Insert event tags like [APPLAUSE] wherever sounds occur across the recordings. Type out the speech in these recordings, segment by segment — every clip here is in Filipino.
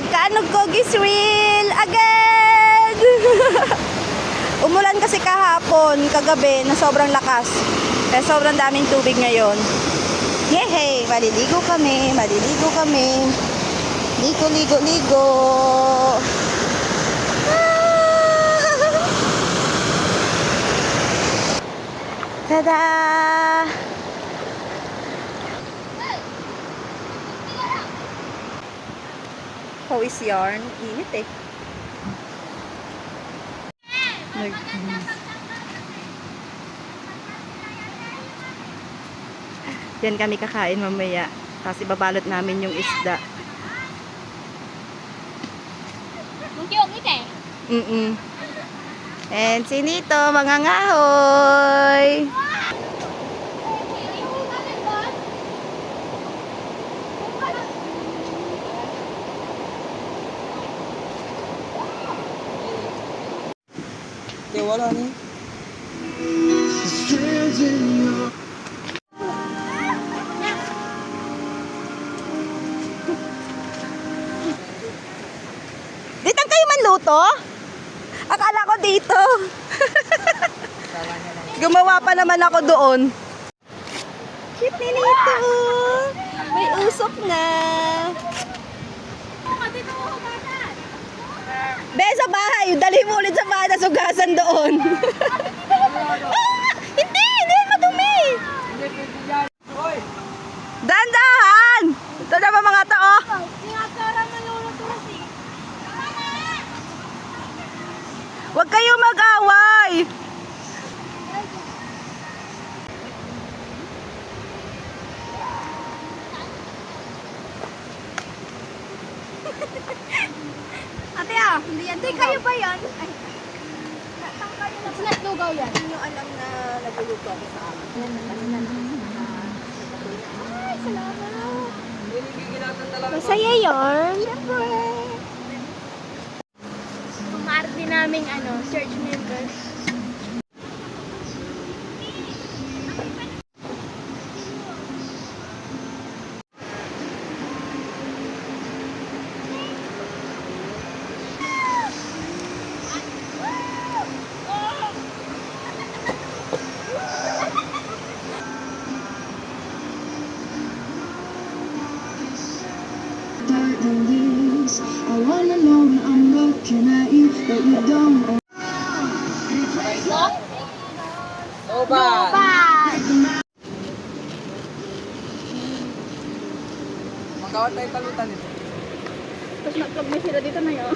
Magkano Gogis Reel again? [LAUGHS] Umulan kasi kahapon, kagabi, na sobrang lakas. Kaya sobrang daming tubig ngayon. Yehey! Maliligo kami, maliligo kami. Ligo, ligo, ligo. Ah! [LAUGHS] Tada! Pawis yarn. Init eh. Nag... Yan kami kakain mamaya. Tapos ibabalot namin yung isda. Mm-mm. And sinito, mga ngahoy. Di, wala ni. Dito kayo manluto? Akala ko dito. Gumawa pa naman ako doon. Cute ni Nito. May usok na. Bahay. Dali mo ulit sa bahay. Nasugasan doon. [LAUGHS] ah, hindi! Hindi madumi! Dandahan! Ito na ba mga tao? Huwag kayo mag-away! [LAUGHS] Ate ah, hindi yan. Hindi kayo ba yan? Ay. Saan kayo na Snack lugaw yan. Hindi nyo alam na nagluluto ako sa akin. Ay, salamat. Gigilatan talaga. Masaya yun. Siyempre. Kumar din naming ano, church members. I wanna know when I'm looking at you, but you don't. Soba! Magkawat tayo talutan. Tapos nag-vlog na dito na yun.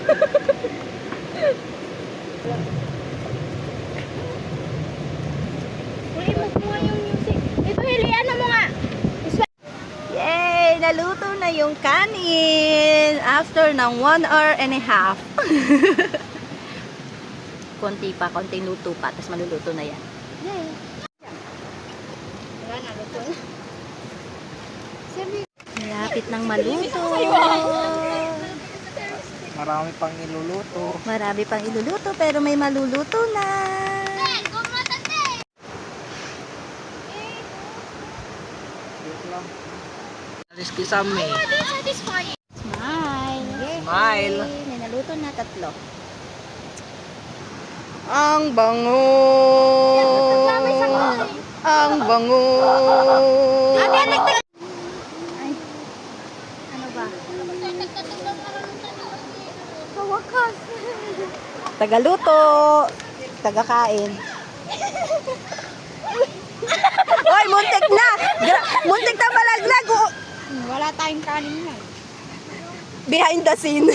Uy, mo yung music. Ito, Hili, mo nga? Yay! Naluto na yung kanin after ng one hour and a half. [LAUGHS] konti pa, konting luto pa, tapos maluluto na yan. Yay. Wala na, luto na. Malapit ng maluto. Marami pang iluluto. Marami pang iluluto pero may maluluto na. Wait lang. Alis kisame. satisfying. Smile. Smile. May naluto na tatlo. Ang bango. Ang bango. Ate, nagtag... Ay. Ano ba? Sa wakas. Tagaluto. Tagakain. [LAUGHS] Hoy, muntik na! Muntik na malaglag! Wala tayong kanin na. Behind the scene. [LAUGHS]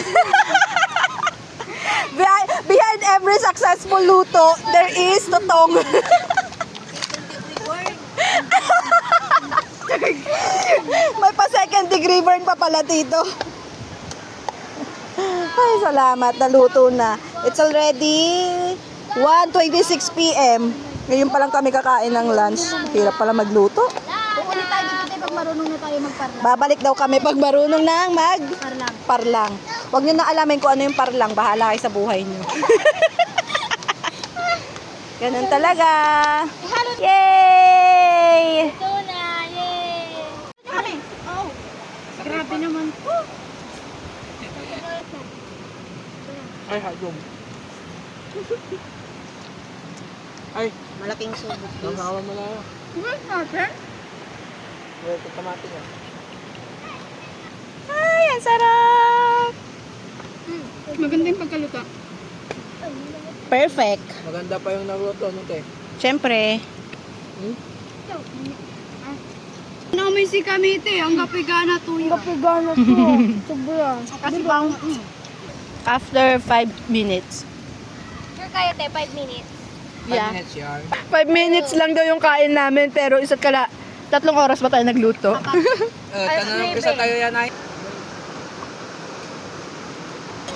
behind, behind every successful luto, there is totong. [LAUGHS] May pa second degree burn pa pala dito. Ay, salamat. Naluto na. It's already 1.26 p.m. Ngayon pa lang kami kakain ng lunch. Hirap pala magluto. Kukulit tayo dito pag marunong na tayo magparla. Babalik daw kami pag marunong nang mag Parlang. parlang. Huwag nyo na alamin kung ano yung parlang. Bahala kayo sa buhay nyo. [LAUGHS] Ganun talaga. Yay! Ito na, yay! Kami! Oh! Grabe naman. Ay, hagom. Ay, Malaking subok. namawa mo na. Hmm, natin? Wala ito tamati niya. Ay, ang sarap! Maganda yung pagkaluto. Perfect. Maganda pa yung nagluto, no, te? Siyempre. Namin si Kamite, ang kapigana tuyo. Ang kapigana to. [LAUGHS] Sobra. Kasi bang... After 5 minutes. Sure kaya te, 5 minutes. Five Yeah. minutes yan. 5 minutes lang daw yung kain namin pero isa't kala tatlong oras pa tayo nagluto. [LAUGHS] Uh, tanong ko sa tayo yan ay.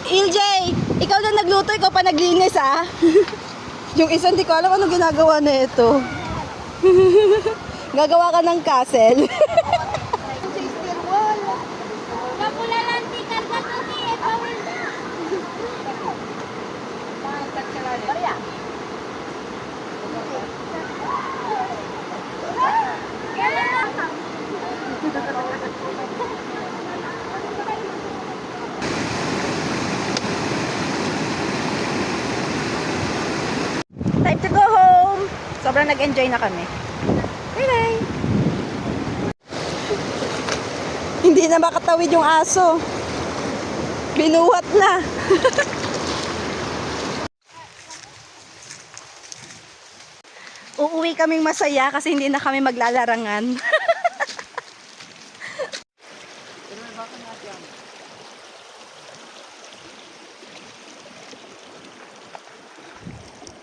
LJ, ikaw na nagluto, ikaw pa naglinis ah. [LAUGHS] yung isa hindi ko alam anong ginagawa na ito. [LAUGHS] Gagawa ka ng castle. Kapulalanti, karga to ni, epawin na. Time to go home. Sobrang nag-enjoy na kami. Bye-bye. Hindi na makatawid yung aso. Binuhat na. [LAUGHS] Uuwi kaming masaya kasi hindi na kami maglalarangan. [LAUGHS]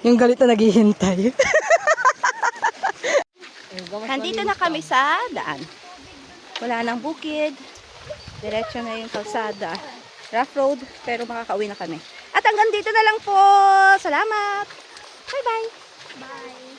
yung galit na naghihintay. [LAUGHS] Nandito na kami sa daan. Wala nang bukid. Diretso na yung kalsada. Rough road, pero makakauwi na kami. At hanggang dito na lang po. Salamat. Bye-bye. Bye.